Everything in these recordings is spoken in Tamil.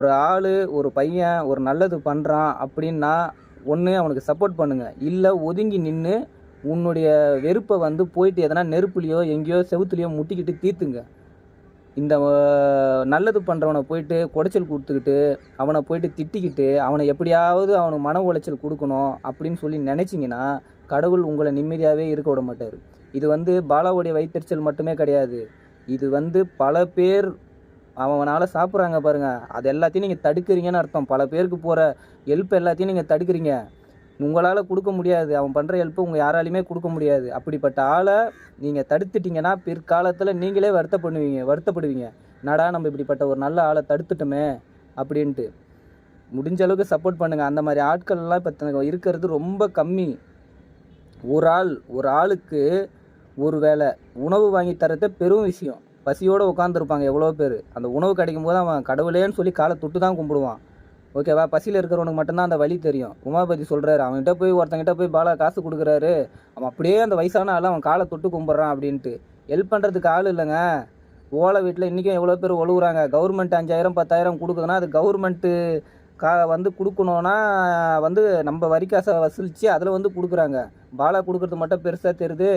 ஒரு ஆள் ஒரு பையன் ஒரு நல்லது பண்ணுறான் அப்படின்னா ஒன்று அவனுக்கு சப்போர்ட் பண்ணுங்கள் இல்லை ஒதுங்கி நின்று உன்னுடைய வெறுப்பை வந்து போயிட்டு எதனா நெருப்புலையோ எங்கேயோ செவுத்துலையோ முட்டிக்கிட்டு தீர்த்துங்க இந்த நல்லது பண்ணுறவனை போயிட்டு குடைச்சல் கொடுத்துக்கிட்டு அவனை போயிட்டு திட்டிக்கிட்டு அவனை எப்படியாவது அவனுக்கு மன உளைச்சல் கொடுக்கணும் அப்படின்னு சொல்லி நினச்சிங்கன்னா கடவுள் உங்களை நிம்மதியாகவே இருக்க விட மாட்டார். இது வந்து பாலாவுடைய வயிற்றுச்சல் மட்டுமே கிடையாது. இது வந்து பல பேர் அவனால் சாப்பிட்றாங்க பாருங்கள் அது எல்லாத்தையும் நீங்கள் தடுக்கிறீங்கன்னு அர்த்தம். பல பேருக்கு போகிற ஹெல்ப் எல்லாத்தையும் நீங்கள் தடுக்கிறீங்க. உங்களால் கொடுக்க முடியாது. அவன் பண்ணுற ஹெல்ப்பு உங்கள் யாராலையுமே கொடுக்க முடியாது. அப்படிப்பட்ட ஆளை நீங்கள் தடுத்துட்டிங்கன்னா பிற்காலத்தில் நீங்களே வருத்தப்படுவீங்க வருத்தப்படுவீங்க. நடா நம்ம இப்படிப்பட்ட ஒரு நல்ல ஆளை தடுத்துட்டோமே அப்படின்ட்டு. முடிஞ்ச அளவுக்கு சப்போர்ட் பண்ணுங்கள் அந்த மாதிரி ஆட்கள்லாம் இப்போ இருக்கிறது ரொம்ப கம்மி. ஒரு ஆள் ஒரு ஆளுக்கு ஒரு வேளை உணவு வாங்கி தரது பெரும் விஷயம். பசியோடு உட்காந்துருப்பாங்க எவ்வளோ பேர். அந்த உணவு கிடைக்கும் போது அவன் கடவுளேன்னு சொல்லி காலை தொட்டு தான் கும்பிடுவான் ஓகேவா பசியில் இருக்கிறவனுக்கு மட்டும்தான் அந்த வழி தெரியும். உமாபதி சொல்கிறாரு அவன்கிட்ட போய் ஒருத்தங்கிட்ட போய் பாலா காசு கொடுக்குறாரு. அவன் அப்படியே அந்த வயசான ஆள் அவன் காலை தொட்டு கும்பிட்றான் அப்படின்ட்டு. ஹெல்ப் பண்ணுறதுக்கு ஆள் இல்லைங்க. ஓலை வீட்டில் இன்றைக்கும் எவ்வளோ பேர் ஒழுகுறாங்க. கவர்மெண்ட் அஞ்சாயிரம் பத்தாயிரம் கொடுக்குதுன்னா அது கவர்மெண்ட்டு கா வந்து கொடுக்கணுன்னா வந்து நம்ம வரி காசை வசூலித்து அதில் வந்து கொடுக்குறாங்க. பாலா கொடுக்குறது மட்டும் பெருசாக தெரியுது.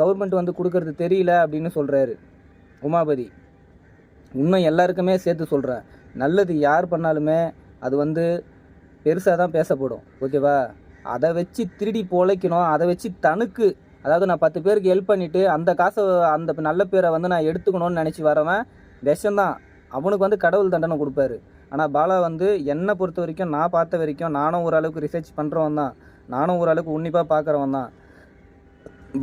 கவர்மெண்ட் வந்து கொடுக்கறது தெரியல அப்படின்னு சொல்கிறாரு உமாபதி உண்மை எல்லாருக்குமே சேர்த்து சொல்கிறேன் நல்லது யார் பண்ணாலுமே அது வந்து பெருசாக தான் பேசப்படும். ஓகேவா அதை வச்சு திருடி பொழைக்கணும். அதை வச்சு தனக்கு அதாவது நான் பத்து பேருக்கு ஹெல்ப் பண்ணிவிட்டு அந்த காசை அந்த நல்ல பேரை வந்து நான் எடுத்துக்கணும்னு நினச்சி வரவன் விஷம்தான் அவனுக்கு வந்து கடவுள் தண்டனை கொடுப்பாரு. ஆனால் பாலா வந்து என்னை பொறுத்த வரைக்கும் நான் பார்த்த வரைக்கும் நானும் ஓரளவுக்கு ரிசர்ச் பண்ணுறவன் தான். நானும் ஓரளவுக்கு உன்னிப்பாக பார்க்குறவன் தான்.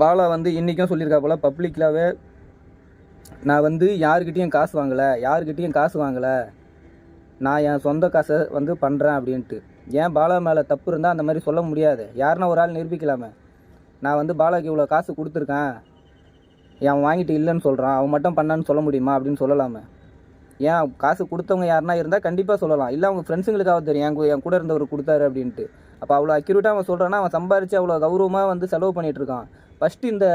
பாலா வந்து இன்றைக்கும் சொல்லியிருக்கா போல் பப்ளிக்லாவே நான் வந்து யாருக்கிட்டேயும் காசு வாங்கலை யாருக்கிட்டேயும் காசு வாங்கலை. நான் என் சொந்த காசை வந்து பண்ணுறேன் அப்படின்ட்டு. ஏன் பாலா மேலே தப்பு இருந்தால் அந்த மாதிரி சொல்ல முடியாது. யாருன்னா ஒரு ஆள் நிரூபிக்கலாமே. நான் வந்து பாலாக்கு இவ்வளோ காசு கொடுத்துருக்கேன். அவன் வாங்கிட்டு இல்லைன்னு சொல்கிறான் அவன் மட்டும் பண்ணான்னு சொல்ல முடியுமா அப்படின்னு சொல்லலாமே. ஏன் காசு கொடுத்தவங்க யாருன்னா இருந்தால் கண்டிப்பாக சொல்லலாம். இல்லை அவங்க ஃப்ரெண்ட்ஸுங்களுக்காக தெரியும். என் என் கூட இருந்தவர் கொடுத்தாரு அப்படின்ட்டு. அப்போ அவ்வளோ அக்யூரேட்டாக அவன் சொல்கிறான்னா அவன் சம்பாரித்து அவ்வளோ கௌரவமாக வந்து செலவு பண்ணிகிட்ருக்கான் இருக்கான். ஃபஸ்ட்டு இந்த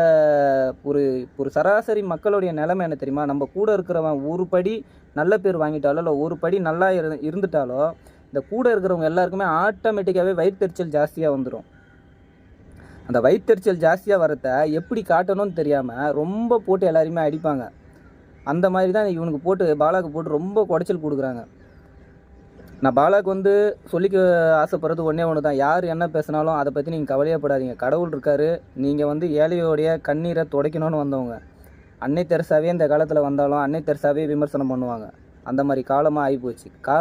ஒரு ஒரு சராசரி மக்களுடைய நிலைமை என்ன தெரியுமா? நம்ம கூட இருக்கிறவன் ஒரு படி நல்ல பேர் வாங்கிட்டாலோ இல்லை ஒரு படி நல்லா இரு இருந்துட்டாலோ இந்த கூட இருக்கிறவங்க எல்லாருக்குமே ஆட்டோமேட்டிக்காகவே வயிற்றுச்சல் ஜாஸ்தியாக வந்துடும் அந்த வயிற்றுச்சல் ஜாஸ்தியாக வரத எப்படி காட்டணும்னு தெரியாமல் ரொம்ப போட்டு எல்லாரையுமே அடிப்பாங்க. அந்த மாதிரி தான் இவனுக்கு போட்டு பாலாக்கு போட்டு ரொம்ப குடைச்சல் கொடுக்குறாங்க. நான் பாலாக்கு வந்து சொல்லிக்க ஆசைப்படுறது ஒன்றே ஒன்று தான் யார் என்ன பேசினாலும் அதை பற்றி நீங்கள் கவலையப்படாதீங்க கடவுள் இருக்காரு. நீங்கள் வந்து ஏழையோடைய கண்ணீரை துடைக்கணும்னு வந்தவங்க. அன்னை தெரசாவே இந்த காலத்தில் வந்தாலும் அன்னை தெரசாவே விமர்சனம் பண்ணுவாங்க. அந்த மாதிரி காலமாக ஆகிப்போச்சு கா